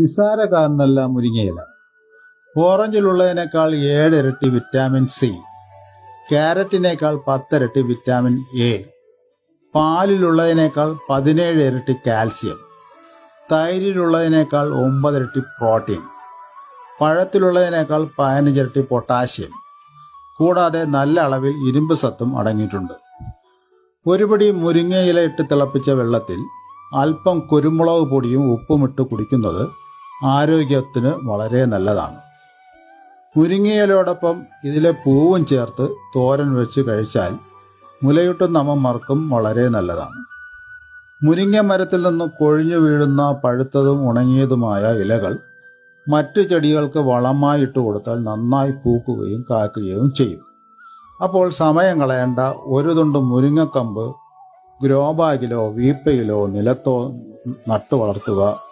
നിസാരക്കാരനല്ല മുരിങ്ങയില. ഓറഞ്ചിലുള്ളതിനേക്കാൾ ഏഴിരട്ടി vitamin C. ക്യാരറ്റിനേക്കാൾ പത്തിരട്ടി vitamin A. പാലിലുള്ളതിനേക്കാൾ പതിനേഴ് ഇരട്ടി കാൽസ്യം. തൈരിലുള്ളതിനേക്കാൾ ഒമ്പതിരട്ടി പ്രോട്ടീൻ. പഴത്തിലുള്ളതിനേക്കാൾ പതിനഞ്ചിരട്ടി പൊട്ടാഷ്യം. കൂടാതെ നല്ല അളവിൽ ഇരുമ്പ് സത്തും അടങ്ങിയിട്ടുണ്ട്. ഒരുപടി മുരിങ്ങയില ഇട്ട് തിളപ്പിച്ച വെള്ളത്തിൽ അല്പം കുരുമുളക് പൊടിയും ഉപ്പുമിട്ട് കുടിക്കുന്നത് ആരോഗ്യത്തിന് വളരെ നല്ലതാണ്. മുരിങ്ങയിലോടൊപ്പം ഇതിലെ പൂവും ചേർത്ത് തോരൻ വെച്ച് കഴിച്ചാൽ മുലയൂട്ടും അമ്മമാർക്കും വളരെ നല്ലതാണ്. മുരിങ്ങ മരത്തിൽ നിന്ന് കൊഴിഞ്ഞു വീഴുന്ന പഴുത്തതും ഉണങ്ങിയതുമായ ഇലകൾ മറ്റു ചെടികൾക്ക് വളമായിട്ട് കൊടുത്താൽ നന്നായി പൂക്കുകയും കാക്കുകയും ചെയ്യും. അപ്പോൾ സമയം കളയേണ്ട ഒരു തുണ്ട് മുരിങ്ങക്കമ്പ് ഗ്രോബാഗിലോ വീപ്പയിലോ നിലത്തോ നട്ടു വളർത്തുക